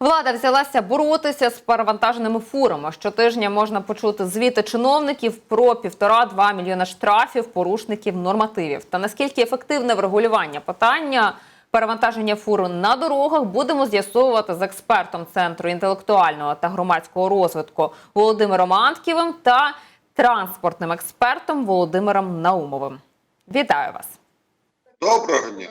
Влада взялася боротися з перевантаженими фурами. Щотижня можна почути звіти чиновників про півтора-два мільйона штрафів порушників нормативів. Та наскільки ефективне врегулювання питання перевантаження фур на дорогах будемо з'ясовувати з експертом центру інтелектуального та громадського розвитку Володимиром Антківим та транспортним експертом Володимиром Наумовим. Вітаю вас! Доброго дня.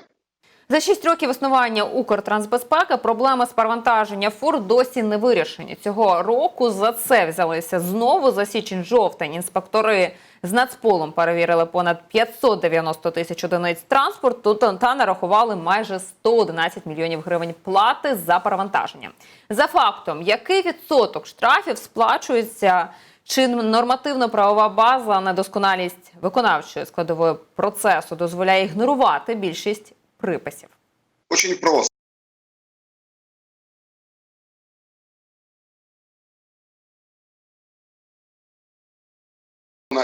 За шість років існування Укртрансбезпеки проблеми з перевантаження фур досі не вирішені. Цього року за це взялися знову за січень-жовтень. Інспектори з Нацполом перевірили понад 590 тисяч одиниць транспорту та нарахували майже 111 мільйонів гривень плати за перевантаження. За фактом, який відсоток штрафів сплачується? Чи нормативно-правова база, недосконалість виконавчої складової процесу дозволяє ігнорувати більшість приписів? Очень просто.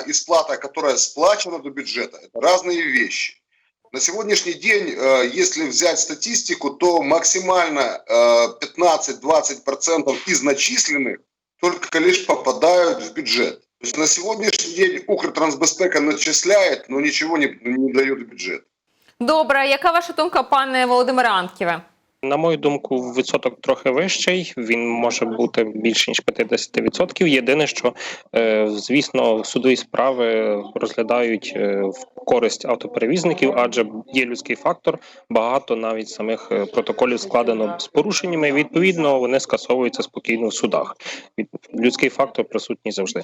И сплата, которая сплачена до бюджета, это разные вещи. На сегодняшний день, э, если взять статистику, то максимально э, 15-20% из начисленных только лишь попадают в бюджет. То есть на сегодняшний день Укртрансбезпека начисляет, но ничего не, не дает в бюджет. Добре, яка ваша думка, пане Володимире Антківе? На мою думку, відсоток трохи вищий. Він може бути більше ніж 50%. Єдине, що е, звісно, судові справи розглядають е, в користь автоперевізників, адже є людський фактор. Багато навіть самих е, протоколів складено з порушеннями. Відповідно, вони скасовуються спокійно в судах. Людський фактор присутній завжди.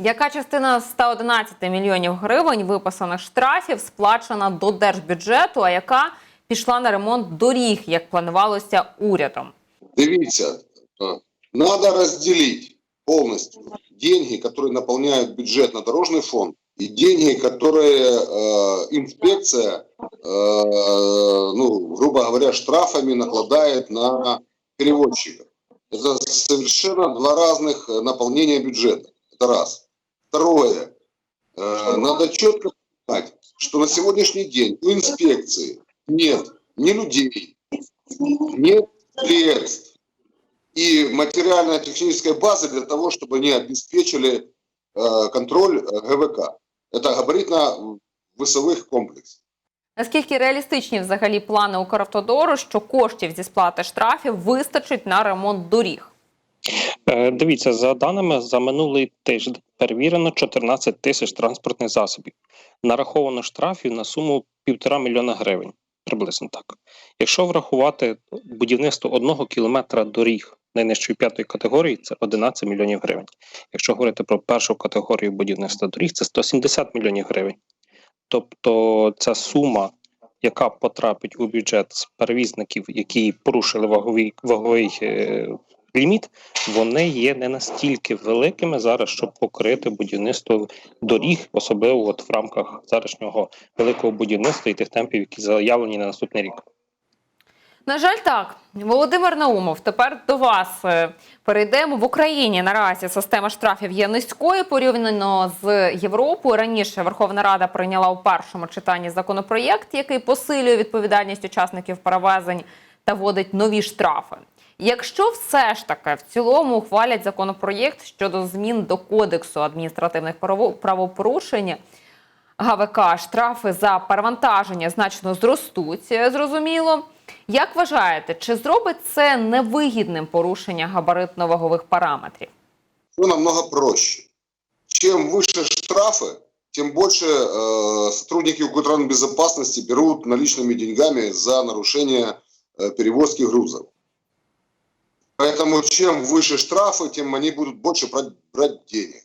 Яка частина з 111 мільйонів гривень виписаних штрафів сплачена до держбюджету, а яка пішла на ремонт доріг, як планувалося урядом? Дивіться, э, надо разделить полностью деньги, которые наполняют бюджет на дорожный фонд, и деньги, которые э, инспекция, э, ну, грубо говоря, штрафами накладает на переводчиков. Это совершенно два разных э, наполнения бюджета. Это раз. Второе. Э, надо четко понимать, что на сегодняшний день у инспекции нет ни людей, нет средств и материально-технической базы для того, чтобы они обеспечили э, контроль э, ГВК. Это габаритно-весовых комплексов. Наскільки реалістичні взагалі плани Укравтодору, що коштів зі сплати штрафів вистачить на ремонт доріг? Е, Дивіться, за даними за минулий тиждень перевірено 14 тисяч транспортних засобів. Нараховано штрафів на суму півтора мільйона гривень, приблизно так. Якщо врахувати будівництво одного кілометра доріг найнижчої п'ятої категорії, це 11 мільйонів гривень. Якщо говорити про першу категорію будівництва доріг, це 170 мільйонів гривень. Тобто ця сума, яка потрапить у бюджет з перевізників, які порушили ваговий, ваговий е, ліміт, вони є не настільки великими зараз, щоб покрити будівництво доріг, особливо от в рамках зарашнього великого будівництва і тих темпів, які заявлені на наступний рік. На жаль, так. Володимир Наумов, тепер до вас е, перейдемо. В Україні наразі система штрафів є низькою порівняно з Європою. Раніше Верховна Рада прийняла у першому читанні законопроєкт, який посилює відповідальність учасників перевезень та вводить нові штрафи. Якщо все ж таки в цілому ухвалять законопроєкт щодо змін до кодексу адміністративних право- правопорушень, ГВК штрафи за перевантаження значно зростуть, е, зрозуміло. Як вважаєте, чи зробить це невигідним порушення габаритно-вагових параметрів? Все намного проще. Чем выше штрафы, тем больше э, сотрудники безопасности берут наличными деньгами за нарушение э, перевозки грузов. Поэтому чем выше штрафы, тем они будут больше брать, брать денег.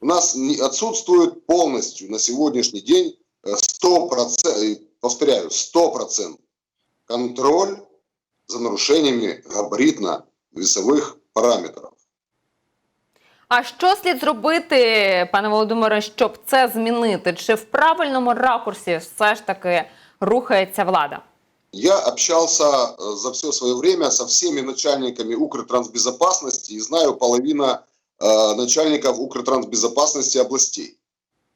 У нас не- отсутствует полностью на сегодняшний день э, 100%, повторяю, 100% контроль за нарушениями габаритно-весовых параметров. А що слід зробити, пане Володимире, щоб це змінити? Чи в правильному ракурсі все ж таки рухається влада? Я общался э, за все свое время со всеми начальниками Укртрансбезопасности и знаю половина э, начальников Укртрансбезопасности областей.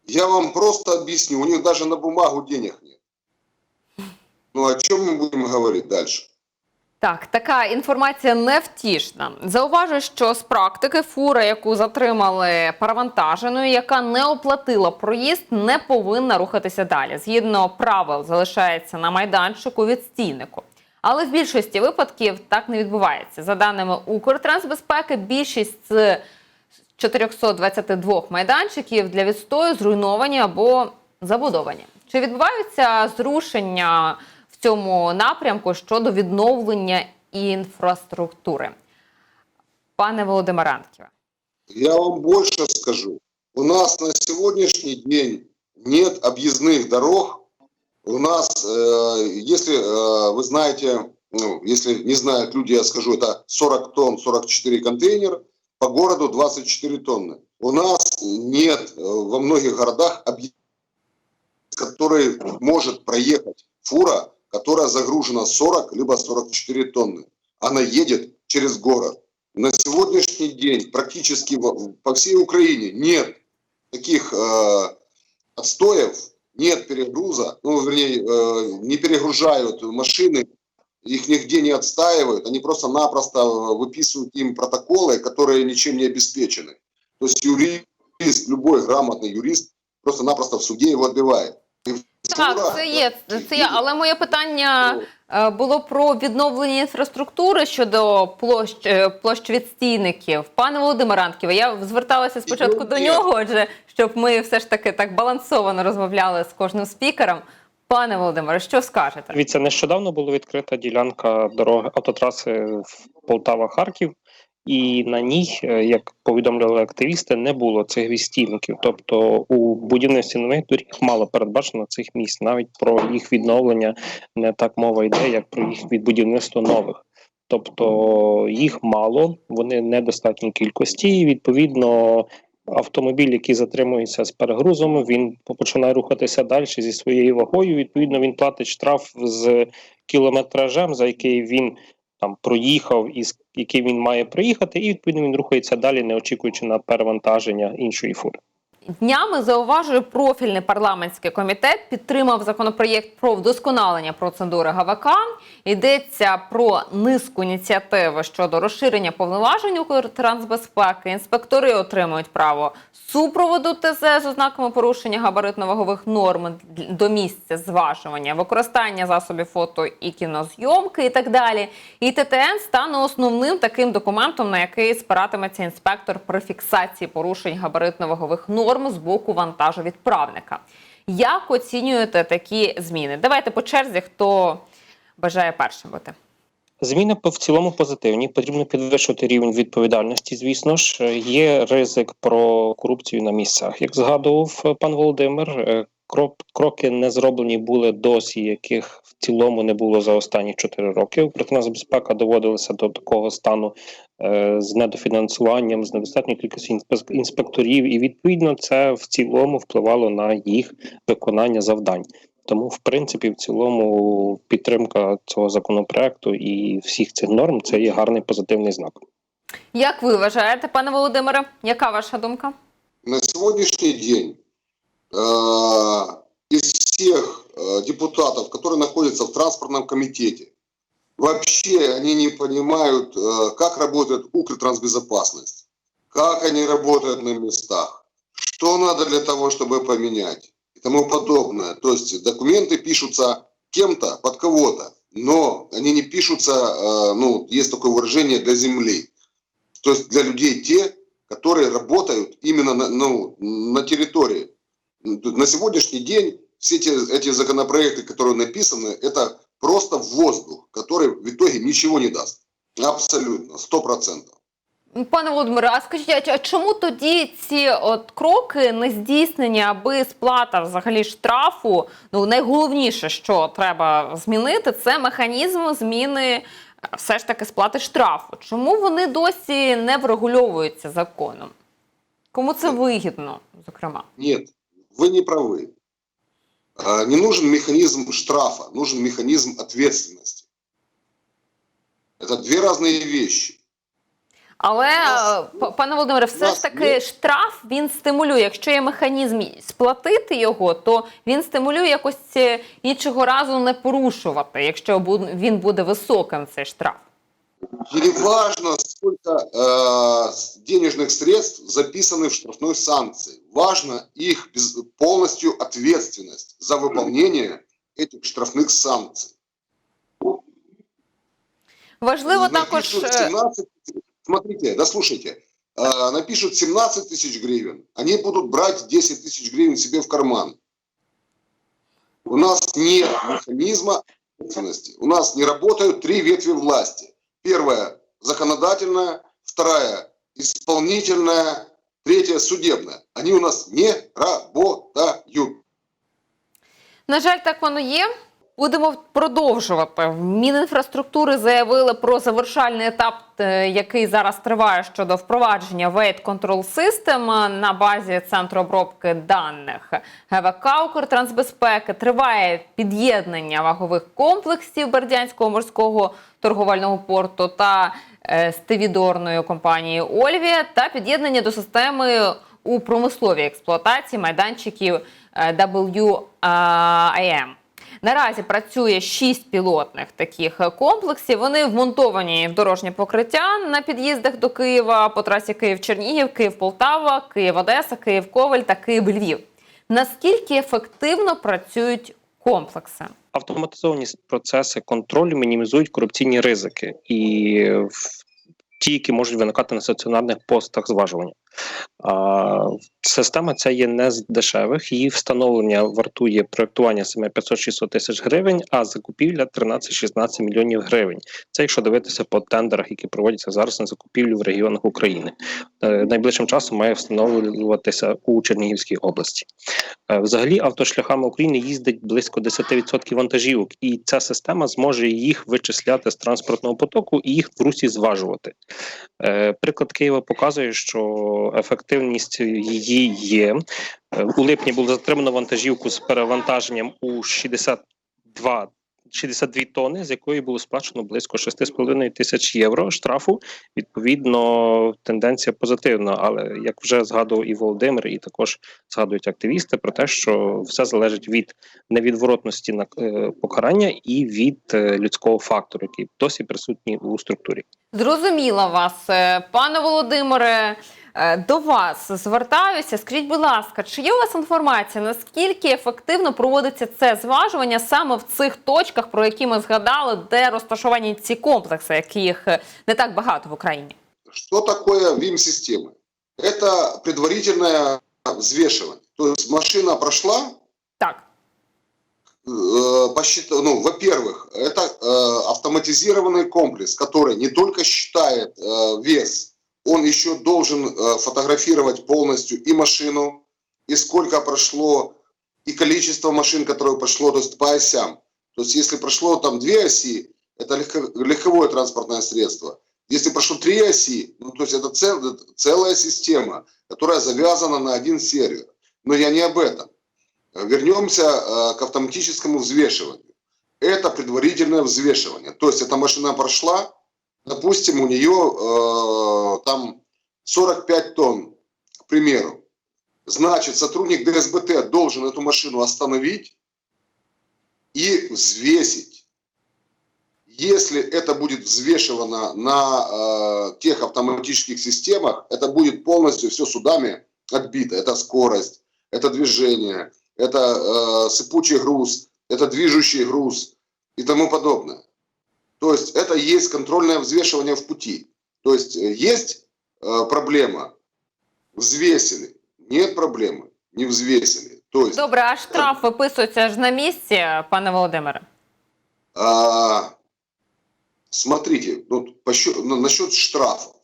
Я вам просто объясню, у них даже на бумагу денег нет. Ну о чем мы будем говорить дальше? Так, така інформація невтішна. Зауважу, що з практики фура, яку затримали перевантаженою, яка не оплатила проїзд, не повинна рухатися далі. Згідно правил, залишається на майданчику від стійнику. Але в більшості випадків так не відбувається. За даними Укртрансбезпеки, більшість з 422 майданчиків для відстою зруйновані або забудовані. Чи відбуваються зрушення в цьому напрямку щодо відновлення інфраструктури? Пане Володимире Антківе. Я вам больше скажу. У нас на сегодняшний день нет объездных дорог. У нас, э, если э, вы знаете, ну, если не знают люди, я скажу, это 40 тонн, 44 контейнера, по городу 24 тонны. У нас нет э, во многих городах объездных, который может проехать фура, которая загружена 40 либо 44 тонны. Она едет через город. На сегодняшний день практически по всей Украине нет таких э, отстоев, нет перегруза, ну, вернее, э, не перегружают машины, их нигде не отстаивают, они просто-напросто выписывают им протоколы, которые ничем не обеспечены. То есть юрист, любой грамотный юрист просто-напросто в суде его отбивает. Так, це є, це є. Але моє питання е, було про відновлення інфраструктури щодо площ, е, площ відстійників. Пане Володимире Антківе, я зверталася спочатку до нього, адже щоб ми все ж таки так балансовано розмовляли з кожним спікером. Пане Володимире, що скажете? Дивіться, нещодавно була відкрита ділянка дороги автотраси в Полтава-Харків, і на ній, е, як повідомляли активісти, не було цих відстійників. Тобто у будівництві нових доріг мало передбачено цих місць. Навіть про їх відновлення не так мова йде, як про їх від будівництва нових. Тобто їх мало, вони недостатній кількості, і відповідно. Автомобіль, який затримується з перегрузом, він починає рухатися далі зі своєю вагою. Відповідно, він платить штраф з кілометражем, за який він там проїхав і з який він має проїхати, і відповідно він рухається далі, не очікуючи на перевантаження іншої фури. Днями зауважую, профільний парламентський комітет підтримав законопроєкт про вдосконалення процедури ГВК. Йдеться про низку ініціатив щодо розширення повноважень Укртрансбезпеки. Інспектори отримують право супроводу ТЗ з ознаками порушення габаритно-вагових норм до місця зважування, використання засобів фото і кінозйомки і так далі. І ТТН стане основним таким документом, на який спиратиметься інспектор при фіксації порушень габаритно-вагових норм з боку вантажовідправника. Як оцінюєте такі зміни? Давайте по черзі, хто бажає першим бути. Зміни в цілому позитивні. Потрібно підвищувати рівень відповідальності. Звісно ж, є ризик про корупцію на місцях. Як згадував е, пан Володимир, е, кроки не зроблені були досі, яких в цілому не було за останні 4 роки. Укртранс безпека доводилася до такого стану е, з недофінансуванням, з недостатньою кількістю інспекторів, і відповідно це в цілому впливало на їх виконання завдань. Тому, в принципі, в цілому підтримка цього законопроекту і всіх цих норм це є гарний позитивний знак. Як ви вважаєте, пане Володимире? Яка ваша думка? На сегодняшний день из всех э, депутатов, которые находятся в транспортном комитете, вообще они не понимают, э, как работает Укртрансбезопасность, как они работают на местах, что надо для того, чтобы поменять и тому подобное. То есть документы пишутся кем-то под кого-то, но они не пишутся, э, ну, есть такое выражение, для земли. То есть для людей те, которые работают именно на, ну, на территории. На сегодняшний день все эти, эти законопроекты, которые написаны, это просто воздух, который в итоге ничего не даст. Абсолютно, сто процентов. Пане Володимире, а скажіть, а ч- а чому тоді ці от кроки не здійснені, аби сплата взагалі штрафу? Ну найголовніше, що треба змінити, це механізм зміни е, все ж таки сплати штрафу. Чому вони досі не врегульовуються законом? Кому це вигідно, зокрема? Нет, вы не правы. А, Не нужен механизм штрафа, нужен механизм ответственности. Это две разные вещи. Але, нас- е, п- пане Володимире, все нас ж таки є- штраф він стимулює. Якщо є механізм сплатити його, то він стимулює якось е, іншого разу не порушувати, якщо бу- він буде високим цей штраф. И не важно, сколько э, денежных средств записаны в штрафной санкции. Важно их без- полностью ответственность за выполнение этих штрафных санкций. Важливо також Напишут е, 17 смотрите, да слушайте, э, напишут 17 тысяч гривен, они будут брать 10 тысяч гривен себе в карман. У нас нет механизма ответственности. У нас не работают три ветви власти. Первая – законодательная, вторая – исполнительная, третья – судебная. Они у нас не работают. На жаль, так воно є. Будемо продовжувати. Мінінфраструктури заявили про завершальний етап, е, який зараз триває щодо впровадження Wait Control System на базі центру обробки даних ГВК Укртрансбезпеки. Триває під'єднання вагових комплексів Бердянського морського торговельного порту та е, стивідорної компанії Ольвія та під'єднання до системи у промисловій експлуатації майданчиків е, WIM. Наразі працює шість пілотних таких комплексів. Вони вмонтовані в дорожнє покриття на під'їздах до Києва по трасі Київ-Чернігів, Київ-Полтава, Київ-Одеса, Київ-Коваль та Київ-Львів. Наскільки ефективно працюють комплекси? Автоматизовані процеси контролю мінімізують корупційні ризики і в- ті, які можуть виникати на стаціонарних постах зважування. А, система ця є не з дешевих. Її встановлення вартує проектування саме 500-600 тисяч гривень, а закупівля 13-16 мільйонів гривень. Це якщо дивитися по тендерах, які проводяться зараз на закупівлю в регіонах України. Е, Найближчим часом має встановлюватися у Чернігівській області. Е, Взагалі, автошляхами України їздить близько 10% вантажівок, і ця система зможе їх вичисляти з транспортного потоку і їх в русі зважувати. Е, Приклад Києва показує, що ефективність її є. Е, У липні було затримано вантажівку з перевантаженням у 62 62 тонни, з якої було сплачено близько 6,5 тисяч євро штрафу. Відповідно, тенденція позитивна. Але як вже згадував і Володимир, і також згадують активісти про те, що все залежить від невідворотності на е, покарання і від е, людського фактору, який досі присутній у структурі. Зрозуміла вас, пане Володимире. е, До вас звертаюся. Скажіть, будь ласка, чи є у вас інформація, наскільки ефективно проводиться це зважування саме в цих точках, про які ми згадали, де розташовані ці комплекси, яких е, не так багато в Україні? Что такое ВИМ-система? Это предварительное взвешивание. То есть машина прошла, Так, э, посчит- ну, во-первых, это э, автоматизированный комплекс, который не только считает э, вес, он еще должен э, фотографировать полностью и машину, и сколько прошло, и количество машин, которое прошло, то есть по осям. То есть если прошло там две оси, это легко- легковое транспортное средство. Если прошло три оси, ну, то есть это цел- целая система, которая завязана на один сервер. Но я не об этом. Вернемся э, к автоматическому взвешиванию. Это предварительное взвешивание. То есть эта машина прошла, допустим, у нее э, там 45 тонн, к примеру. Значит, сотрудник ДСБТ должен эту машину остановить и взвесить. Если это будет взвешивано на э, тех автоматических системах, это будет полностью все судами отбито. Это скорость, это движение, это э, сыпучий груз, это движущий груз и тому подобное. То есть это есть контрольное взвешивание в пути. То есть э, есть э, проблема, взвесили, нет проблемы, не взвесили. То есть добре, а штраф виписується ж на місці, пане Володимире. А, смотрите, ну, по щ- ну, насчет штрафов.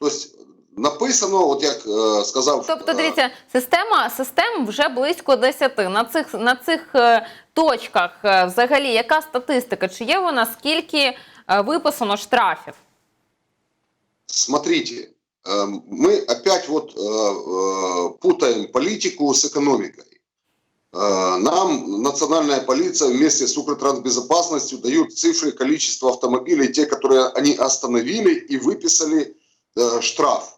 То есть написано, от як е, сказав. Тобто, е, дивіться, система систем вже близько 10. На цих на цих е, точках е, взагалі яка статистика? Чи є вона скільки е, виписано штрафів? Смотрите, э, мы опять вот э, э, путаем политику с экономикой. Э, Нам национальная полиция вместе с Укртрансбезопасностью дают цифры количества автомобилей, те, которые они остановили и выписали э, штраф,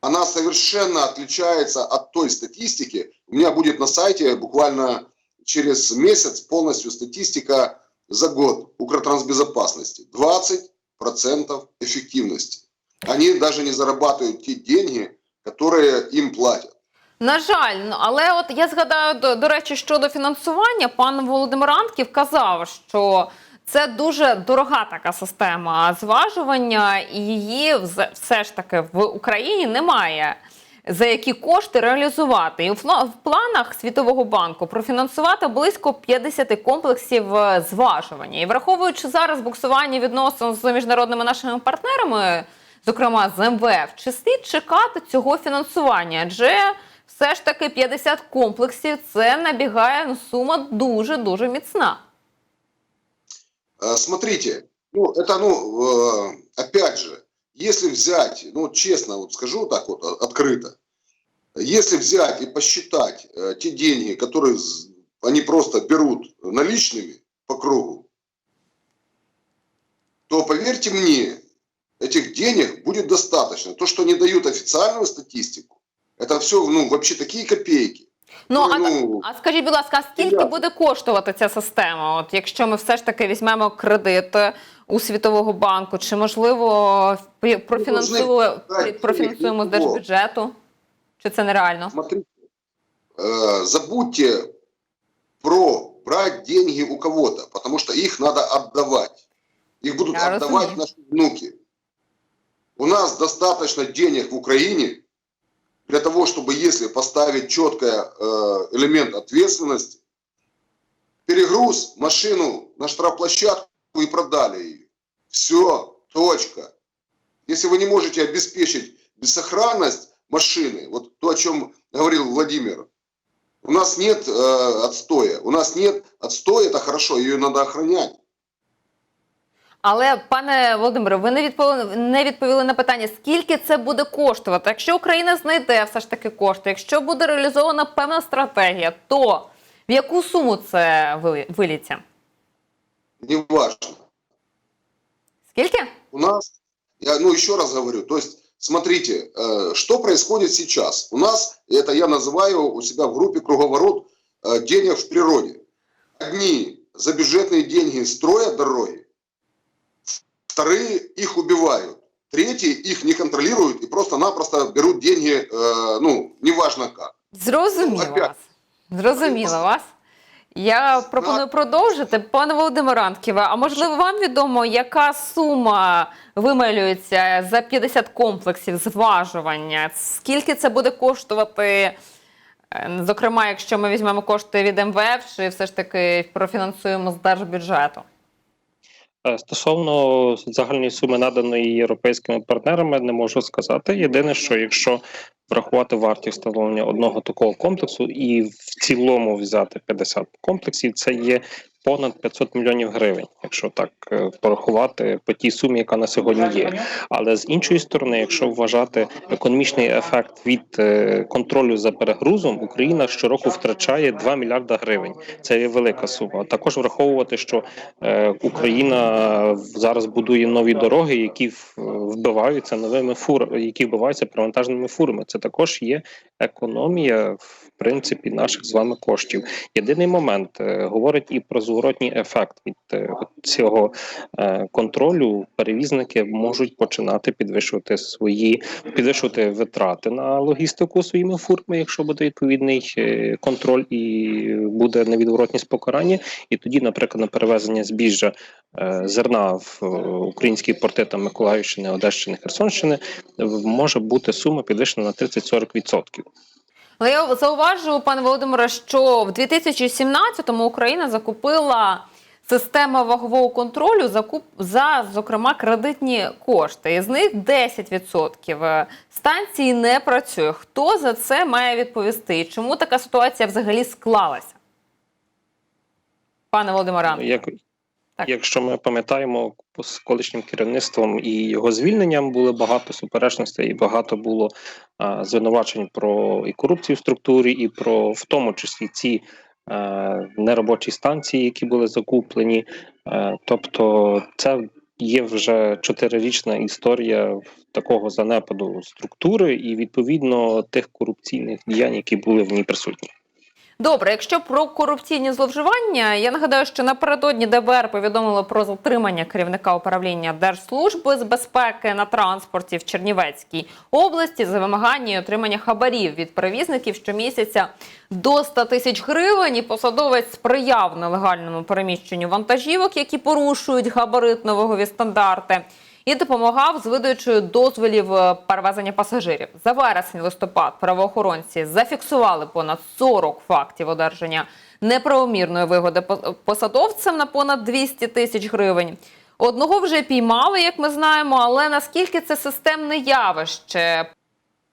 она совершенно отличается от той статистики. У меня будет на сайте буквально через месяц полностью статистика за год Укртрансбезопасности. 20% эффективности. Они даже не зарабатывают те деньги, которые им платят. На жаль, ну, але от я згадаю до, до речі щодо фінансування. Пан Володимир Антків казав, що це дуже дорога така система зважування, і її все ж таки в Україні немає. За які кошти реалізувати, і в планах Світового банку профінансувати близько 50 комплексів е, зважування. І враховуючи зараз буксування відносин з міжнародними нашими партнерами, зокрема з МВФ, чи слід чекати цього фінансування? Адже все ж таки 50 комплексів це набігає сума дуже дуже міцна. Смотрите, ну, это, ну, э, опять же, если взять, ну, честно, вот скажу так вот открыто, если взять и посчитать э, те деньги, которые они просто берут наличными по кругу, то поверьте мне, этих денег будет достаточно. То, что они дают официальную статистику, это все, ну, вообще такие копейки. Ну а, Ну, а скажіть, будь ласка, а скільки я- буде коштувати ця система? От якщо ми все ж таки візьмемо кредит у Світового банку, чи можливо пі- профінансуємо, профінансуємо з держбюджету? Чи це нереально? Смотрите, э, забудьте про брать деньги у кого-то, потому что их надо отдавать. Их будут Я отдавать разумею. наши внуки. У нас достаточно денег в Украине для того, чтобы если поставить четко э, элемент ответственности, перегруз машину на штрафплощадку и продали ее. Все, точка. Если вы не можете обеспечить безсохранность машины, вот то, о чем говорил Владимир, у нас нет э, отстоя. У нас нет отстоя, это хорошо, ее надо охранять. Але пане Володимире, ви не відповіли, не відповіли на питання, скільки це буде коштувати. Якщо Україна знайде все ж таки кошти, якщо буде реалізована певна стратегія, то в яку суму це ви- виліться? Неважно. Скільки? У нас, я, ну еще раз говорю, то есть, смотрите, э, что происходит сейчас. У нас, это я называю у себя в группе круговорот э, денег в природе. Одни за бюджетные деньги строят дороги, вторые их убивают, третьи их не контролируют и просто-напросто берут деньги, э, ну, неважно как. Зрозуміло Ну, опять. вас. Зрозуміло вас. Я пропоную продовжити. Пане Володимире Антківе, а можливо вам відомо, яка сума вималюється за 50 комплексів зважування? Скільки це буде коштувати? е, Зокрема, якщо ми візьмемо кошти від МВФ, чи все ж таки профінансуємо з держбюджету? Е, Стосовно загальної суми наданої європейськими партнерами, не можу сказати. Єдине, що якщо врахувати вартість встановлення одного такого комплексу і в цілому взяти 50 комплексів, це є понад 500 мільйонів гривень, якщо так е, порахувати по тій сумі, яка на сьогодні є. Але з іншої сторони, якщо вважати економічний ефект від е, контролю за перегрузом, Україна щороку втрачає 2 мільярда гривень. Це є велика сума. Також враховувати, що е, Україна зараз будує нові дороги, які вбиваються новими фурами, які вбиваються перевантаженими фурами. Це також є економія в принципі наших з вами коштів. Єдиний момент е, говорить і про зворотній ефект від е, цього е, контролю. Перевізники можуть починати підвищувати свої підвищувати витрати на логістику своїми фурами, якщо буде відповідний контроль і буде невідворотність покарання. І тоді, наприклад, на перевезення збіжжя зерна в е, українські порти там Миколаївщини, Одещини, Херсонщини може бути сума підвищена на 30-40%. Але я зауважу, пане Володимире, що в 2017-му Україна закупила систему вагового контролю закуп за, зокрема, кредитні кошти. Із них 10% станції не працює. Хто за це має відповісти? І чому така ситуація взагалі склалася? Пане Володимире, Як, Якщо ми пам'ятаємо з колишнім керівництвом і його звільненням були багато суперечностей, і багато було а, звинувачень про і корупцію в структурі, і про в тому числі ці а, неробочі станції, які були закуплені. Е, тобто, це є вже чотирирічна історія такого занепаду структури і відповідно тих корупційних діянь, які були в ній присутні. Добре, якщо про корупційні зловживання, я нагадаю, що напередодні ДБР повідомило про затримання керівника управління Держслужби з безпеки на транспорті в Чернівецькій області за вимагання і отримання хабарів від перевізників щомісяця до 100 тисяч гривень. І посадовець сприяв нелегальному переміщенню вантажівок, які порушують габаритно-вагові стандарти І допомагав з видачею дозволів е, перевезення пасажирів. За вересень-листопад правоохоронці зафіксували понад 40 фактів одержання неправомірної вигоди по- посадовцям на понад 200 тисяч гривень. Одного вже піймали, як ми знаємо, але наскільки це системне явище?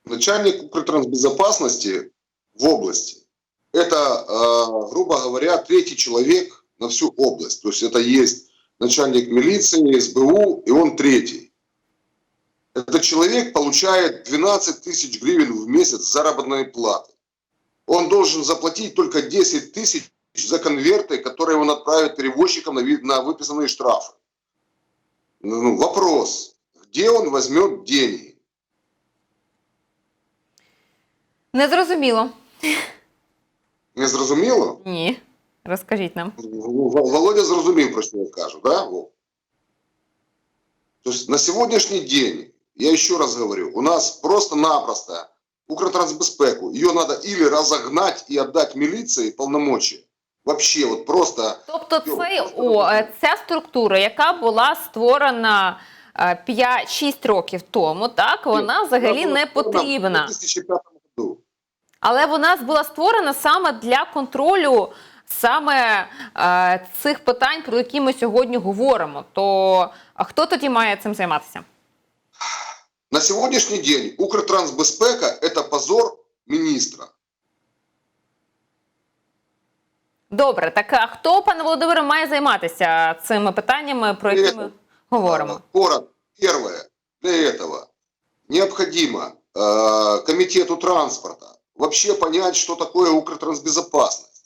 Начальник Укртрансбезопасности в области – это, э, грубо говоря, третий человек на всю область. То есть это есть начальник милиции, СБУ, и он третий. Этот человек получает 12 тысяч гривен в месяц заработной платы. Он должен заплатить только 10 тысяч за конверты, которые он отправит перевозчикам на, ви- на выписанные штрафы. Ну, вопрос, где он возьмет деньги? Незрозуміло. Не зрозуміло? Ні. Розкажіть нам. Володя зрозумів, про що я кажу, да? Вов? То есть на сегодняшний день, я еще раз говорю, у нас просто-напросто Укртрансбезпеку, ее надо или разогнать и отдать милиции полномочия, вообще вот просто Тобто, це о, е, ця структура, яка була створена 5-6 років тому, так вона взагалі не потрібна. Але вона була створена саме для контролю саме е, цих питань, про які ми сьогодні говоримо. То а хто тоді має цим займатися? На сегодняшний день Укртрансбезпека – это позор министра. Добре, так а хто, пане Володимире, має займатися цими питаннями, про які ми говоримо? Коротко. Первое. Для этого необходимо э, комитету транспорта вообще понять, что такое Укртрансбезопасность.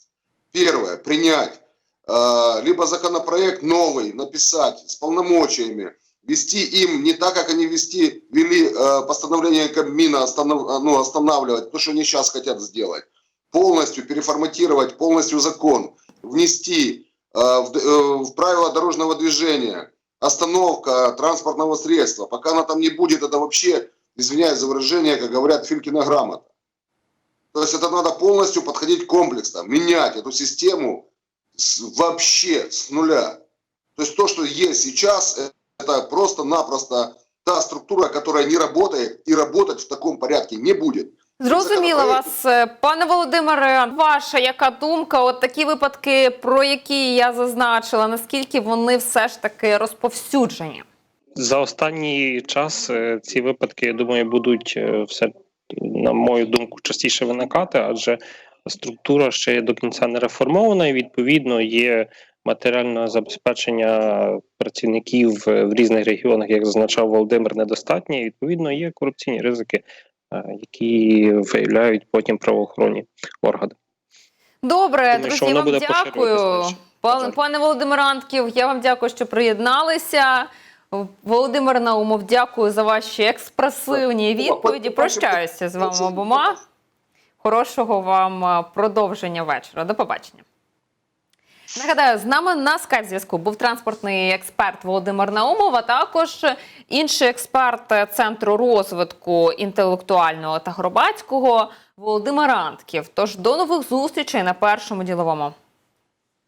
Первое. Принять э, либо законопроект новый, написать с полномочиями, вести им не так, как они вести, вели э, постановление Кабмина останов, ну, останавливать, то, что они сейчас хотят сделать. Полностью переформатировать полностью закон, внести э, в, э, в правила дорожного движения, остановка транспортного средства. Пока она там не будет, это вообще, извиняюсь за выражение, как говорят, Филькина грамота. То есть это надо полностью подходить комплексно, менять эту систему с- вообще с нуля. То есть то, что есть сейчас, э, это просто-напросто та структура, которая не работает и работать в таком порядке не будет. Зрозуміла вас, е, пане Володимире. Ваша яка думка? От такі випадки, про які я зазначила, наскільки вони все ж таки розповсюджені? За останній час е, ці випадки, я думаю, будуть е, все, на мою думку, частіше виникати, адже структура ще до кінця не реформована, і відповідно є матеріальне забезпечення працівників е, в різних регіонах, як зазначав Володимир, недостатнє. І, відповідно, є корупційні ризики, е, які виявляють потім правоохоронні органи. Добре, Думаю, друзі, вам дякую. Пане, пане Володимир Антків, я вам дякую, що приєдналися. Володимир Наумов, дякую за ваші експресивні відповіді. Прощаюся з вами обома. Хорошого вам е, продовження вечора. До побачення. Нагадаю, з нами на скайп зв'язку був транспортний експерт Володимир Наумов, а також інший експерт Центру розвитку інтелектуального та громадського Володимир Антків. Тож до нових зустрічей на першому діловому.